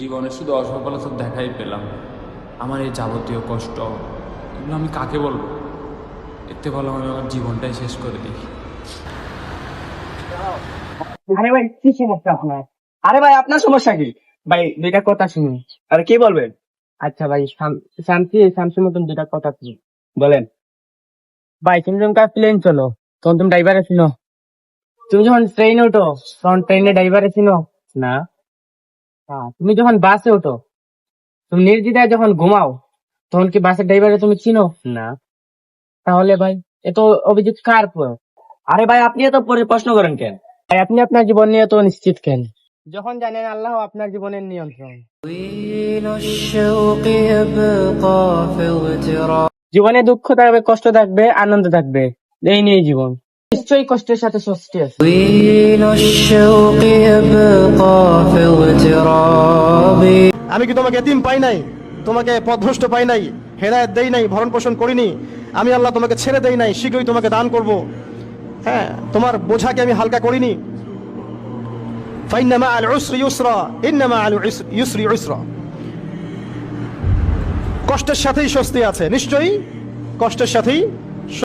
জীবনে শুধু অসফলতা দেখাই পেলাম। আমার এই যাবতীয় কষ্ট, এগুলো আমি কাকে বলব? এতে ভালো আমি আমার জীবনটাই শেষ করে দিই। আরে ভাই, কি সমস্যা আপনার? আরে ভাই, আপনার সমস্যা কি? ভাই, দুইটা কথা শুনুন। আরে কি বলবেন আচ্ছা ভাই শান্তি শামসুর মতন দুইটা কথা শুনুন। বলেন। ভাই, তুমি যখন প্লেন চলো, তখন তুমি ড্রাইভারে শুনো তুমি যখন ট্রেনে ওঠো তখন ট্রেনে ড্রাইভারে শুনো না। হ্যাঁ, তুমি যখন বাসে ওঠো তুমি নির্দ্বিধায় যখন ঘুমাও তখন কি বাসের ড্রাইভার তুমি চিনো? না। তাহলে ভাই এত অভিযোগ কার আরে ভাই আপনি এত পরে প্রশ্ন করেন কেন? ভাই আপনি আপনার জীবন নিয়ে তো নিশ্চিত কেন? যখন জানেন আল্লাহ আপনার জীবনের নিয়ন্ত্রণ। জীবনে দুঃখ থাকবে কষ্ট থাকবে আনন্দ থাকবে এই নিয়ে জীবন। নিশ্চয়ই কষ্টের সাথে স্বস্তি আছে। আমি কি তোমাকে এতিম পাই নাই? তোমাকে পথভ্রষ্ট পাই নাই, হেদায়ত দেই নাই, ভরণ পোষণ করিনি। আমি আল্লাহ তোমাকে ছেড়ে দেই নাই, শীঘ্রই তোমাকে দান করব। হ্যাঁ তোমার বোঝাকে আমি হালকা করিনি। আল কষ্টের সাথেই স্বস্তি আছে, নিশ্চয়ই কষ্টের সাথেই